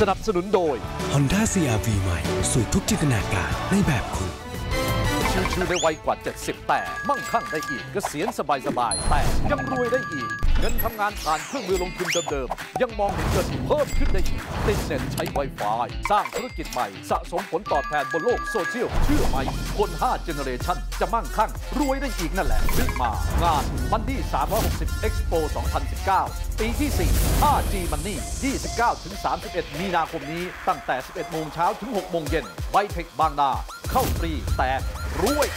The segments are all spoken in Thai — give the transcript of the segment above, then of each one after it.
สนับสนุนโดย Honda CRV ใหม่ สู่ทุกจินตนาการในแบบคุณ ชิวๆได้ไวกว่า 70 แต่ มั่งคั่งได้อีกเกษียณสบายๆแต่ยังรวยได้อีก เงินทำงานผ่านเครื่องมือลงทุนเดิมๆ ยังมองเห็นเงินเพิ่มขึ้นได้อีก ติดเน็ตใช้ Wi-Fi สร้างธุรกิจใหม่ สะสมผลตอบแทนบนโลกโซเชียล เชื่อไหม คน 5 เจเนเรชันจะมั่งคั่ง รวยได้อีกนั่นแหละรีบมางานมันดี้360 Expo 2019 ปีที่ 4 5G Money 29ถึง31 มีนาคมนี้ตั้งแต่ 11 โมงเช้าถึง 6 โมงเย็นไบเทคบางนา เข้าฟรีแต่ รวย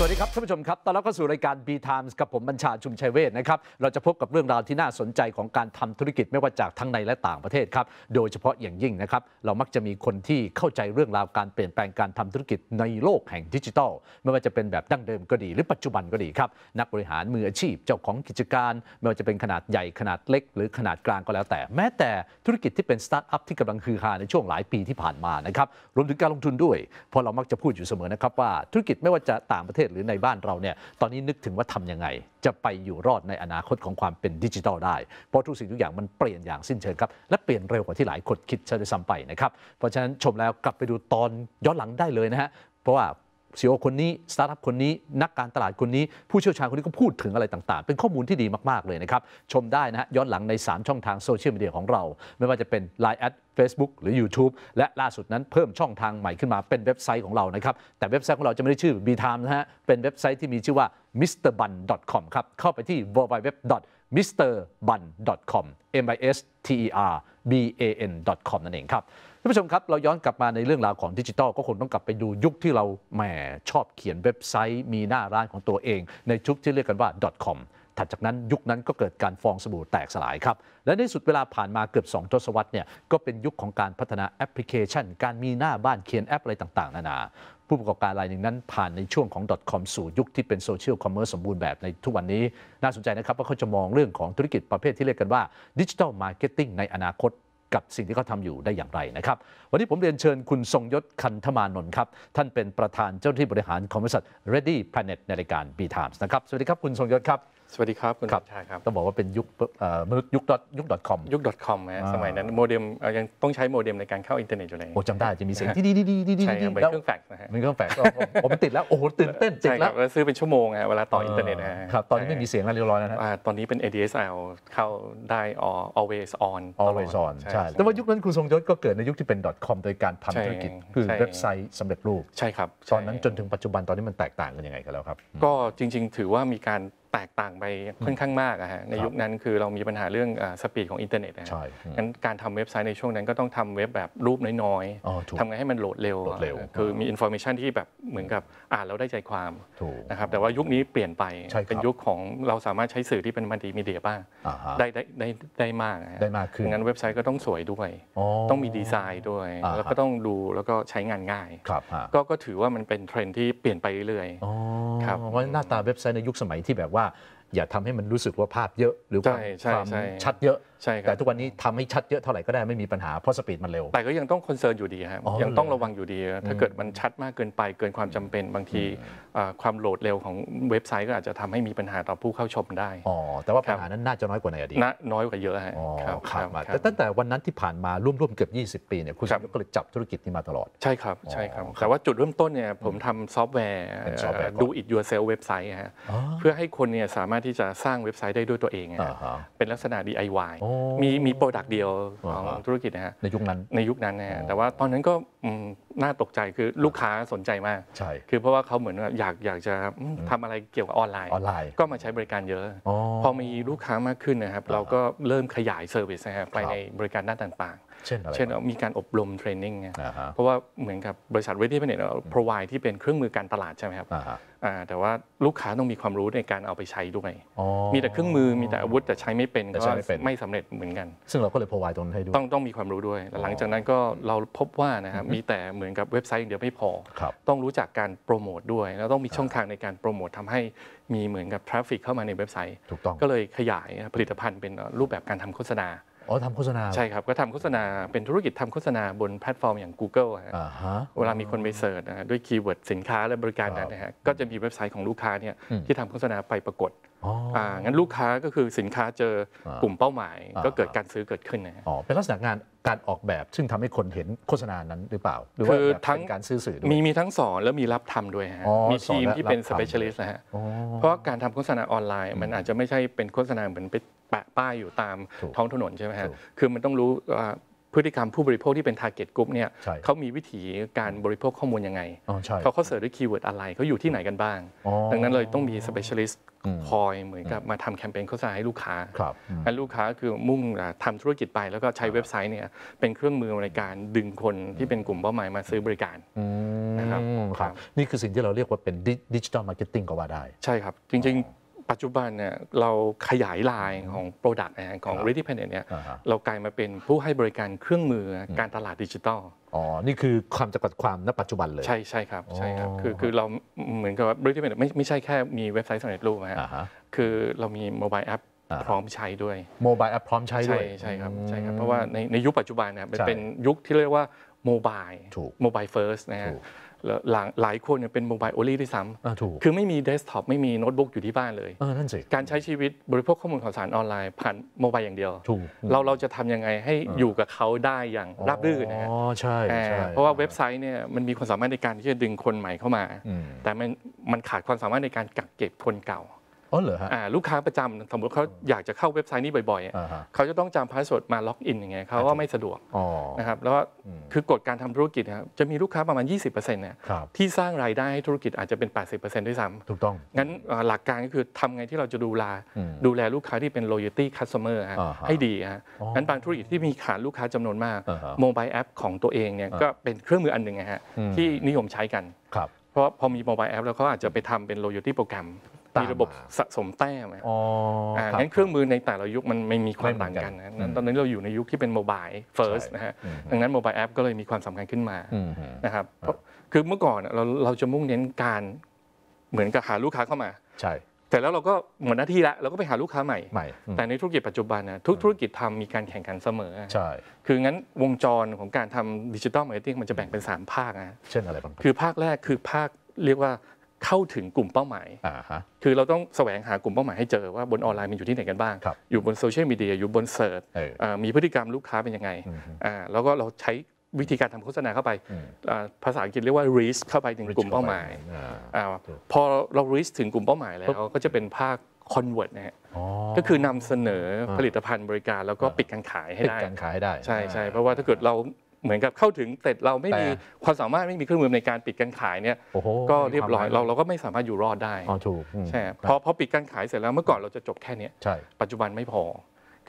สวัสดีครับท่านผู้ชมครับ ตอนรับเข้าสู่รายการ B Times กับผมบัญชาชุมชัยเวทนะครับ เราจะพบกับเรื่องราวที่น่าสนใจของการทำธุรกิจไม่ว่าจากทั้งในและต่างประเทศครับ โดยเฉพาะอย่างยิ่งนะครับ เรามักจะมีคนที่เข้าใจเรื่องราวการเปลี่ยนแปลงการทำธุรกิจในโลกแห่งดิจิทัล ไม่ว่าจะเป็นแบบดั้งเดิมก็ดี หรือปัจจุบันก็ดีครับ นักบริหารมืออาชีพเจ้าของกิจการ ไม่ว่าจะเป็นขนาดใหญ่ขนาดเล็ก หรือขนาดกลางก็แล้วแต่ แม้แต่ธุรกิจที่เป็นสตาร์ทอัพที่กำลังฮือฮาในช่วงหลายปีที่ผ่านมานะครับรวมถึงการลงทุนด้วยเพราะเรามักจะพูดอยู่เสมอนะครับว่าธุรกิจไม่ว่าจะต่างประเทศหรือในบ้านเราเนี่ยตอนนี้นึกถึงว่าทำยังไง จะไปอยู่รอดในอนาคตของความเป็นดิจิทัลได้ เพราะทุกสิ่งทุกอย่างมันเปลี่ยนอย่างสิ้นเชิงครับ และเปลี่ยนเร็วกว่าที่หลายคนคิดซะด้วยซ้ำไปนะครับ เพราะฉะนั้นชมแล้วกลับไปดูตอนย้อนหลังได้เลยนะฮะเพราะว่า ซีอคนนี้สตาร์ทอัพคนนี้ นักการตลาดคนนี้ ผู้เชี่ยวชาญคนนี้ก็พูดถึงอะไรต่างๆ เป็นข้อมูลที่ดีมาก ๆ เลยนะครับ ชมได้นะฮะย้อนหลังใน 3 ช่องทางโซเชียลมีเดียของเรา ไม่ว่าจะเป็น Line แอด Facebook หรือ YouTube และล่าสุดนั้นเพิ่มช่องทางใหม่ขึ้นมาเป็นเว็บไซต์ของเรานะครับ แต่เว็บไซต์ของเราจะไม่ได้ชื่อ B Time นะฮะเป็นเว็บไซต์ที่มีชื่อว่า mrbun.com ครับเข้าไปที่ www mrbun.com m i s t e r b a n.com นั่นเองครับานผู้ชมครับ เราย้อนกลับมาในเรื่องราวของดิจิทัลก็คงต้องกลับไปดูยุคที่เราแหมชอบเขียนเว็บไซต์ มีหน้าร้านของตัวเอง ในยุคที่เรียกกันว่า .com ถัดจากนั้นยุคนั้นก็เกิดการฟองสบู่แตกสลายครับ และในสุดเวลาผ่านมาเกือบ 2 ทศวรรษเนี่ยก็เป็นยุคของการพัฒนาแอปพลิเคชัน การมีหน้าบ้านเขียนแอปอะไรต่างๆ นานา ผู้ประกอบการรายหนึ่งนั้นผ่านในช่วงของ .com สู่ยุคที่เป็นโซเชียลคอมเมอร์สสมบูรณ์แบบในทุกวันนี้ น่าสนใจนะครับว่าเขาจะมองเรื่องของธุรกิจประเภทที่เรียกกันว่าดิจิทัลมาร์เก็ตติ้งในอนาคต กับสิ่งที่เขาทำอยู่ได้อย่างไรนะครับ วันนี้ผมเรียนเชิญคุณทรงยศคันธมานนท์ครับ ท่านเป็นประธานเจ้าหน้าที่บริหารของบริษัท Ready Planet ในรายการ B Times นะครับ สวัสดีครับคุณทรงยศครับ สวัสดีครับ คุณครับชาครับต้องบอกว่าเป็นยุคเอ่อมนุษย์ยุค dot ยุค .com ยุค .com นะอ่าสมัยนั้นโมเด็มเอ่อยังต้องใช้โมเด็มในการเข้าอินเทอร์เน็ตอยู่เลยโอ้จำได้จะมีเสียงดีดีดีดีดีดีใช่ครับเป็นแล้วเครื่องแฟกซ์นะฮะมันเครื่องแฝงก็ผมติดแล้ว โอ้โหตื่นเต้นติดใช่คแล้รัวบแล้วซื้อเป็นชั่วโมงอะเวลาต่ออินเทอร์เน็ตนะฮะครับตอนนี้ใช่ไม่มีเสียงแล้วเรียบร้อยแล้วนะอ่าตอนนี้เป็น ADSL เข้าได้ all- always on ตลด always on ใช่แต่ว่ายุคนั้นคุณทรงยศก็เกิดในยุคที่เป็น .com โดยการใช่ทำธุรกิจคือใช่เว็บไซต์สำเร็จรูปใช่ครับตอนนั้นใช่จนถึงปัจจุบันตอนนี้มันแตกต่างกันยังไงกันแล้วครับก็จริง ๆ ถือว่ามีการ แตกต่างไปค่อนข้างมากอะฮะในยุคนั้นคือเรามีปัญหาเรื่องสปีดของอินเทอร์เน็ตนะฮะใช่อืมงั้นการทำเว็บไซต์ในช่วงนั้นก็ต้องทำเว็บแบบรูปน้อยอ๋อถูกทำไงให้มันโหลดเร็วโหลดเร็วคือมีอินโฟ a t ชันที่แบบเหมือนกับอ่านแล้วได้ใจความถูกนะครับแต่ว่ายุคนี้เปลี่ยนไปใช่ครับเป็นยุคของเราสามารถใช้สื่อที่เป็นมัลติมีเดียบ้างอ่าฮะได้ได้ได้ได้มากนะฮะได้มากขึ้นงั้นเว็บไซต์ก็ต้องสวยด้วยอ๋อต้องมีดีไซน์ด้วยอ่าฮะแล้วก็ต้องดูแล้วก็ใช้งานง่ายครับฮะก็ก็ถือว่ามันเป็นเทรนด์ที่เปลี่ยนไปเรื่อยอ๋อครับเพราะหน้าตาเว็บไซต์ในยุคสมัยที่แบบว่าอย่าทำให้มันรู้สึกว่าภาพเยอะหรือความใช่ใช่ความใช่ชัดเยอะใช่ครับแต่ทุกวันนี้ทำให้ชัดเยอะเท่าไหร่ก็ได้ไม่มีปัญหาเพราะสปีดมันเร็ว แต่ก็ยังต้องคอนเซิร์นอยู่ดีครับอ๋อยังต้องเหรอระวังอยู่ดี ถ้าเกิดมันชัดมากเกินไปเกินความจำเป็นบางทีอ่าความโหลดเร็วของเว็บไซต์ก็อาจจะทำให้มีปัญหาต่อผู้เข้าชมได้อ๋อแต่ว่าครัปับญหานั้นน่าจะน้อยกว่าในอดีตนะน้อยกว่าเยอะฮะอ๋อครับครับมาครับแต่ตั้งแต่วันนั้นที่ผ่านมาร่วมๆเกือบ 20 ปีเนี่ยคุณสครัมบยศก็เลยจับธุรกิจนี้มาตลอดใช่ครับใช่ครับอ๋อครับแต่ว่าจุดเริ่มต้นเนี่ยผมทำซอฟต์แวร์เป็นซอฟต์แวร์ก่อนดู it yourself เว็บไซต์ฮะอ๋อเพื่อให้คนเนี่ยสามารถที่จะสร้างเว็บไซต์ได้ด้วยตัวเองอะฮะอ่าฮะเป็นลักษณะ DIY โอ้มีมีโปรดักต์เดียวของอ่าฮะธุรกิจนะฮะในยุคนั้นในยุคนั้นนะฮะอ๋อแต่ว่าตอนนั้นก็อืม น่าตกใจคือลูกค้าสนใจมาก ใช่ คือเพราะว่าเขาเหมือนว่าอยากอยากจะอืมทำอะไรเกี่ยวกับออนไลน์ ออนไลน์ ก็มาใช้บริการเยอะอ๋อพอมีลูกค้ามากขึ้นนะครับ เราก็เริ่มขยายเซอร์วิสนะครับไปในบริการด้านต่างเช่นอะไรๆเช่นครับมีการอบรมเทรนนิ่งอ่าฮะเพราะว่าเหมือนกับบริษัท Ready Planet เรา provide ที่เป็นเครื่องมือการตลาดใช่ไหมครับอ่าฮะอ่าแต่ว่าลูกค้าต้องมีความรู้ในการเอาไปใช้ด้วยอ๋อมีแต่เครื่องมือมีแต่อาวุธแต่ใช้ไม่เป็นแต่ก็ใช้ไม่เป็นไม่สำเร็จเหมือนกัน ซึ่งเราก็เลยพรอไวตรงนั้นให้ด้วยต้องต้องมีความรู้ด้วยแล้วหลังจากนั้นก็เราพบว่านะครับมีแต่เหมือนกับเว็บไซต์อย่างเดียวไม่พอครับต้องรู้จักการโปรโมทด้วย แล้วต้องมีช่องทางในการโปรโมททำให้มีเหมือนกับทราฟฟิกเข้ามาในเว็บไซต์ถูกต้องก็เลยขยายผลิตภัณฑ์เป็นรูปแบบการทำโฆษณาอ๋อทำโฆษณาใช่ครับ ก็ทำโฆษณาเป็นธุรกิจทำโฆษณาบนแพลตฟอร์มอย่าง Google อะฮะอ่าฮะเวลามีคนไปเสิร์ชนะฮะด้วยคีย์เวิร์ดสินค้าและบริการนั้นนะฮะก็จะมีเว็บไซต์ของลูกค้าเนี่ยอืมที่ทำโฆษณาไปปรากฏอ๋อออ่างั้นลูกค้าก็คือสินค้าเจออากลุ่มเป้าหมายอ่าก็เกิดการซื้อเกิดขึ้นนะฮะอ๋อเป็นลักษณะงาน การออกแบบซึ่งทำให้คนเห็นโฆษณานั้นหรือเปล่า หรือว่าคือแบบทั้งเป็นการซื้อสื่อด้วยมีมีทั้งสอนแล้วมีรับทำด้วยฮะอ๋อมีทีมสอนและที่เป็นรับทำ specialist นะฮะอ๋อเพราะว่าการทำโฆษณาออนไลน์ มันอาจจะไม่ใช่เป็นโฆษณาเหมือนไปแปะป้ายอยู่ตามถูกท้องถนนใช่ไหมฮะถูกคือมันต้องรู้ว่า พฤติกรรมผู้บริโภคที่เป็น target group เนี่ยใช่เขามีวิธีการบริโภคข้อมูลยังไงอ๋อใช่เขาเขาเสิร์ชด้วยคีย์เวิร์ดอะไร เขาอยู่ที่ไหนกันบ้างอ๋อดังนั้นเลยต้องมี specialist อืมคอยเหมือนกับมาทำแคมเปญโฆษณาให้ลูกค้าครับอืมให้ลูกค้าคือมุ่งอ่าทำธุรกิจไป แล้วก็ใช้เว็บไซต์เนี่ยเป็นเครื่องมือในการดึงคนที่เป็นกลุ่มเป้าหมายมาซื้อบริการอืมนะครับครับนี่คือสิ่งที่เราเรียกว่าเป็นดิจิทัลมาร์เก็ตติ้งก็ว่าได้ ใช่ครับ จริง ๆ ปัจจุบันเนี่ยเราขยายลายของ Product นะฮะของครับ Ready Planet เนี่ยอ่าฮะเรากลายมาเป็นผู้ให้บริการเครื่องมืออการตลาดดิจิทัลอ๋อ นี่คือความจำกัดความณปัจจุบันเลย ใช่ใช่ครับใช่ครับอ๋อคือคือเราเหมือนกับว่า Ready Planet ไม่ไม่ใช่แค่มีเว็บไซต์สำเร็จรูปนะฮะอ่าฮะคือเรามีโมบายแอปอ่าพร้อมใช้ด้วยโมบายแอปพร้อมใช้ด้ใช่วย ใช่ครับอืมใช่ครับเพราะว่าในในยุคปัจจุบันเนี่ยมันใช่เป็นยุคที่เรียกว่าโมบายถูกโมบายเฟิร์สนะฮะถูกแล้ว หลายหลายคนเนี่ยเป็นโมบายโอลี่ด้วยซ้อ่าถูกำคือไม่มีเดสก์ท็อปไม่มีโน้ตบุ๊กอยู่ที่บ้านเลยเออนั่นสิการใช้ชีวิตบริโภคข้อมูลข่าวสารออนไลน์ผ่านโมบายอย่างเดียวถูกเราเราจะทำยังไงให้อยู่กับเขาได้อย่างราบรื่นนะฮะอ๋อใช่อ่าใช่เพราะว่าเว็บไซต์เนี่ยมันมีความสามารถในการที่จะดึงคนใหม่เข้ามาอืมแต่มันมันขาดความสามารถในการกักเก็บคนเก่า อ๋อเหรอฮะอ่าลูกค้าประจำสมมติเขาอยากจะเข้าเว็บไซต์นี้บ่อยๆอะอ่าฮะเขาจะต้องจำพาสเวิร์ดมาล็อกอินอย่างเงี้ยเขาว่าไม่สะดวกอ๋อนะครับแล้วก็คือกฎการทำธุรกิจนะครับจะมีลูกค้าประมาณ 20%เนี่ยครับที่สร้างรายได้ให้ธุรกิจอาจจะเป็น 80%ด้วยซ้ำถูกต้อง งั้นเอ่อหลักการก็คือทำไงที่เราจะดูแลอืมดูแลลูกค้าที่เป็น loyalty customer ฮะอ่าฮะให้ดีฮะอ๋องั้นบางธุรกิจที่มีฐานลูกค้าจำนวนมากอ่าฮะโมบายแอปของตัวเองเนี่ยอ่าก็เป็นเครื่องมืออันหนึ่งนะฮะอืมที่นิยมใช้กันครับเพราะพอมีโมบายแอปแล้วเขาอาจจะไปทำเป็น loyalty โปรแกรมตา มมีระบบมาสะสมแต้มอะอ๋ออ่าครับงั้นเครื่องมือในแต่ละยุคมันไม่มีความไม่เหมืต่าองนกักันนนะอืมตอนนี้เราอยู่ในยุคที่เป็นโมบายเฟิร์สใช่นะฮะอืมดังนั้นโมบายแอปก็เลยมีความสำคัญขึ้นมาอืมฮึนะครับเพราะคือเมื่อก่อนอะเราเราจะมุ่งเน้นการเหมือนกับหาลูกค้าเข้ามาใช่แต่แล้วเราก็หมดหน้าที่แล้วเราก็ไปหาลูกค้าใหม่ใหม่อืมแต่ในธุรกิจปัจจุบันนะทุกธุรกิจทำมีการแข่งขันเสมอใช่คืองั้นวงจรของการทำดิจิ t a ลมาร์เก็ตติ้งมันจะแบ่งเป็น 3 ภาคนะเช่นอะไรบ้างคือภาคแรกคือภาคเรียกว่า เข้าถึงกลุ่มเป้าหมายอ่าฮะคือเราต้องแสวงหากลุ่มเป้าหมายให้เจอว่าบนออนไลน์มันอยู่ที่ไหนกันบ้างครับอยู่บนโซเชียลมีเดียอยู่บนเซิร์ชเอออ่ามีพฤติกรรมลูกค้าเป็นยังไงอืมฮึอ่าแล้วก็เราใช้วิธีการทำโฆษณาเข้าไปอืมอ่าภาษาอังกฤษเรียกว่า reach เข้าไปถึงกลุ่มเป้าหมายอ่าอ่าถูกพอเรา reach ถึงกลุ่มเป้าหมายแล้วก็จะเป็นภาค convert นะฮะอ๋อก็คือนำเสนออ่าผลิตภัณฑ์บริการแล้วก็อ่าปิดการขายให้ปิดได้การขายให้ได้ ใช่ใช่เพราะว่าถ้าเกิดเรา เหมือนกับเข้าถึงเสร็จเราไม่มีแต่ความสามารถไม่มีเครื่องมือในการปิดการขายเนี่ยโอ้โหก็เรียบร้อยมีควมหมเราเราก็ไม่สามารถอยู่รอดได้อ๋อถูกอืมใช่พอพอปิดการขายเสร็จแล้วเมื่อก่อนเราจะจบแค่เนี้ยใช่ปัจจุบันไม่พอ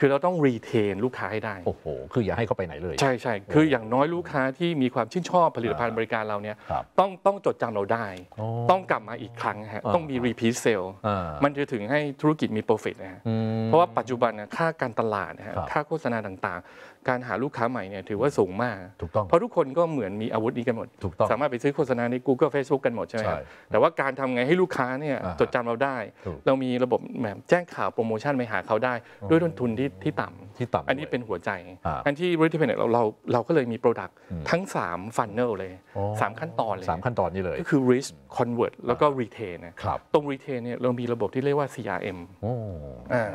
คือเราต้องรีเทนลูกค้าให้ได้โอ้โหคืออย่าให้เขาไปไหนเลย ใช่ใช่คืออย่างน้อยลูกค้าที่มีความชื่นชอบผลิตภัณฑ์บริการเราเนี่ยครับต้องต้องจดจำเราได้อ๋อต้องกลับมาอีกครั้งฮะอ่าต้องมี repeat sale อ่ามันจะถึงให้ธุรกิจมี profit นะฮะอืมเพราะว่าปัจจุบันนะค่าการตลาดนะฮะครับค่าโฆษณาต่างๆการหาลูกค้าใหม่เนี่ยถือว่าสูงมาก ถูกต้อง เพราะทุกคนก็เหมือนมีอาวุธนี้กันหมด ถูกต้อง สามารถไปซื้อโฆษณาใน Google Facebook กันหมดใช่ไหมครับใช่แต่ว่าการทำไงให้ลูกค้าเนี่ยอ่าฮะจดจำเราได้ถูกเรามีระบบแบบแจ้งข่าวโปรโมชั่นไปหาเขาได้ ด้วยต้นทุนที่ที่ต่ำที่ต่ำอันนี้ด้วยเป็นหัวใจอ่าอันที่ Ready p a n e t เราเราเราก็เลยมี Product อืมทั้ง3 Funnel เลยอ๋อ3ขั้นตอนเลยสามขั้นตอนนี้เลยก็คือ Reach Convert แล้วก็ Retain นะครับตรง Retain เนี่ยเรามีระบบที่เรียกว่า CRM โอ้อ่า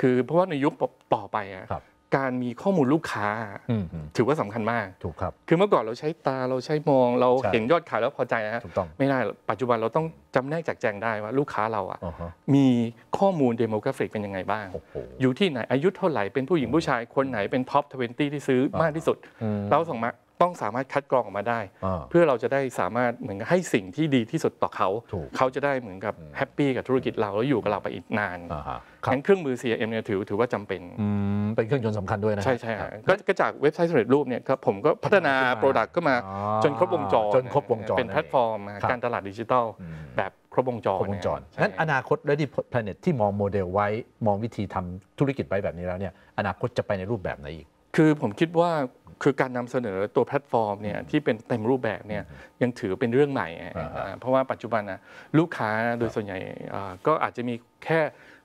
คือเพราะว่าในยุคต่อไปอะครับ การมีข้อมูลลูกค้าอืมอืมถือว่าสำคัญมากถูกครับคือเมื่อก่อนเราใช้ตาเราใช้มองเราใช่เห็นยอดขายแล้วพอใจนะฮะถูกต้องไม่ได้หรอกปัจจุบันเราต้องจำแนกแจกแจงได้ว่าลูกค้าเราอะอ๋อฮะมีข้อมูลเดโมกราฟิกเป็นยังไงบ้างโอ้โหอยู่ที่ไหนอายุเท่าไหร่เป็นผู้หญิงผู้ชายคนไหนเป็นท็อป20ที่ซื้อมากที่สุดอืมเราสามารถ ต้องสามารถคัดกรองออกมาได้อ่าเพื่อเราจะได้สามารถเหมือนกับให้สิ่งที่ดีที่สุดต่อเขาถูกเขาจะได้เหมือนกับแฮปปี้กับธุรกิจเราแล้วอยู่กับเราไปอีกนานอ่าฮะครับงั้นเครื่องมือ CRM เนี่ยถือถือว่าจำเป็นอืมเป็นเครื่องยนต์สำคัญด้วยนะ ใช่ใช่ครัฮะบก็ก็จากเว็บไซต์สำเร็จรูปเนี่ยครับผมก็พัฒนาพัฒนาขึ้นมาโปรดักต์ก็มาอ๋อจนครบวงจรจนครบวงจรเป็นแพลตฟอร์มครับการตลาดดิจิทัลอืมแบบครบวงจรครบวงจรใช่งั้นอนาคต Ready Planet ที่มองโมเดลไว้มองวิธีทำธุรกิจไว้แบบนี้แล้วเนี่ยอนาคตจะไปในรูปแบบไหนอีกคือผมคิดว่า คือการนำเสนอตัวแพลตฟอร์มเนี่ยที่เป็นเต็มรูปแบบเนี่ยยังถือเป็นเรื่องใหม่อะอ่าฮะอ่าเพราะว่าปัจจุบันนะลูกค้าโดยส่วนใหญ่อ่าก็อาจจะมีแค่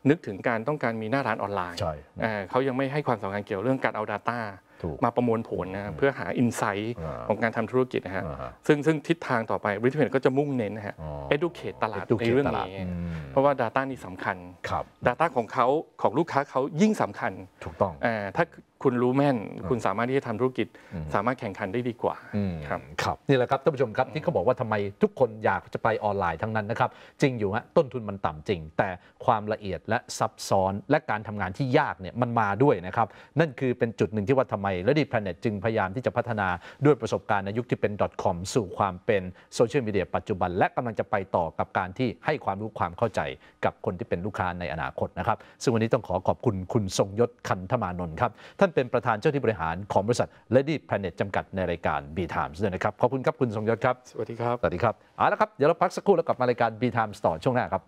นึกถึงการต้องการมีหน้าร้านออนไลน์ใช่อ่าเขายังไม่ให้ความสำคัญเกี่ยวเรื่องการเอา Data ถูกมาประมวลผลนะเพื่อหาอินไซต์อ่าของการทำธุรกิจนะฮะอ่าฮะซึ่งซึ่งทิศทางต่อไปบริษัทก็จะมุ่งเน้นนะฮะอ๋อ educate ตลาด educate ในเรื่องตลาดนี้อืมเพราะว่า Data นี่สำคัญครับ Data ของเขาของลูกค้าเขายิ่งสำคัญถูกต้องอ่าถ้า คุณรู้แม่น คุณสามารถที่จะทำธุรกิจอืมสามารถแข่งขันได้ดีกว่าอืมครับครับนี่แหละครับท่านผู้ชมครับที่เขาบอกว่าทำไมทุกคนอยากจะไปออนไลน์ทั้งนั้นนะครับ จริงอยู่ฮะต้นทุนมันต่ำจริง แต่ความละเอียดและซับซ้อนและการทำงานที่ยากเนี่ยมันมาด้วยนะครับ นั่นคือเป็นจุดหนึ่งที่ว่าทำไมและดีแพลเน็ตจึงพยายามที่จะพัฒนาด้วยประสบการณ์ในยุคที่เป็น .com สู่ความเป็นโซเชียลมีเดียปัจจุบัน และกำลังจะไปต่อกับการที่ให้ความรู้ความเข้าใจกับคนที่เป็นลูกค้าในอนาคตนะครับซึ่งวันนี้ต้องขอขอบคุณคุณทรงยศคันธมานนท์ครับท่านเป็นประธานเจ้าที่บริหารของบริษัท Lady Planet จำกัดในรายการ B Times ด้วยนะครับ ขอบคุณครับคุณทรงยศครับ สวัสดีครับ สวัสดีครับ เอาละครับ เดี๋ยวเราพักสักครู่แล้วกลับมารายการ B Times ต่อช่วงหน้าครับ